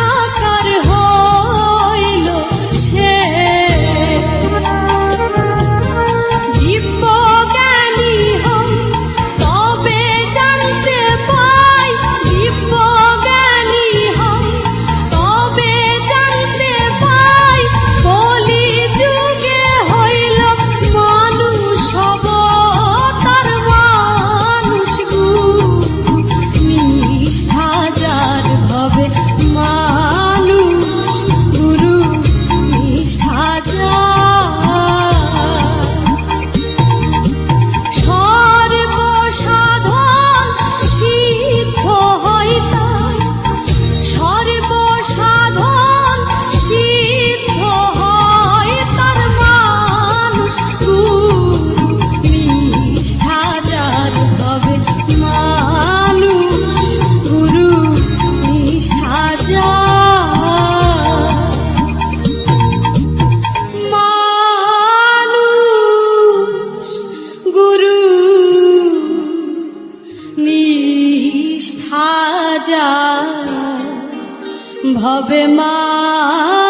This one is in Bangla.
হাহাকার নিষ্ঠা যা ভবে মানুষ